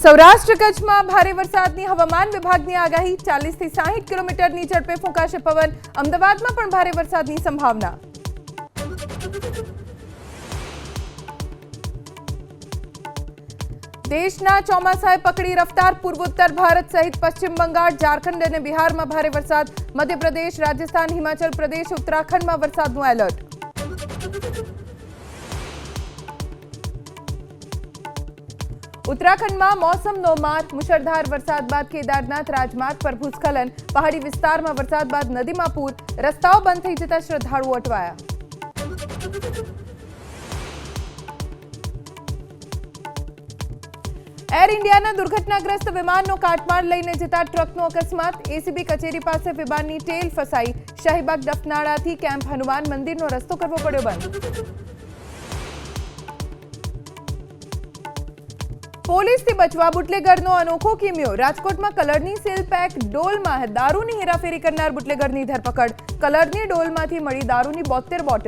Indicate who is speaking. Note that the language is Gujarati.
Speaker 1: સૌરાષ્ટ્ર કચ્છમાં ભારે વરસાદની હવામાન વિભાગની આગાહી ચાલીસથી સાહીઠ કિલોમીટરની ઝડપે ફૂંકાશે પવન. અમદાવાદમાં પણ ભારે વરસાદની સંભાવના. દેશના ચોમાસાએ પકડી રફતાર પૂર્વોત્તર ભારત સહિત પશ્ચિમ બંગાળ, ઝારખંડ અને બિહારમાં ભારે વરસાદ. મધ્યપ્રદેશ, રાજસ્થાન, હિમાચલ પ્રદેશ, ઉત્તરાખંડમાં વરસાદનું એલર્ટ. ઉત્તરાખંડમાં મોસમનો માર મુશળધાર વરસાદ બાદ કેદારનાથ રાજમાર્ગ પર ભૂસ્ખલન, પહાડી વિસ્તારમાં વરસાદ બાદ નદીમાં પૂર, રસ્તાઓ બંધ થઈ જતા શ્રદ્ધાળુઓ અટવાયા. એર ઇન્ડિયાના દુર્ઘટનાગ્રસ્ત વિમાનનો કાટમાળ લઈને જતા ટ્રકનો અકસ્માત. એસીબી કચેરી પાસે વિમાનની ટેલ ફસાઈ. શાહીબાગ દફનાળાથી કેમ્પ હનુમાન મંદિરનો રસ્તો કરવો પડ્યો બંધ. પોલીસથી બચવા બુટલેગરનો અનોખો કિમ્યો. રાજકોટમાં કલરની સેલ પેક, ડોલમાં દારૂની હેરાફેરી કરનાર બુટલેગરની ધરપકડ. કલરની ડોલમાંથી મળી દારૂની બોતેર બોટલ.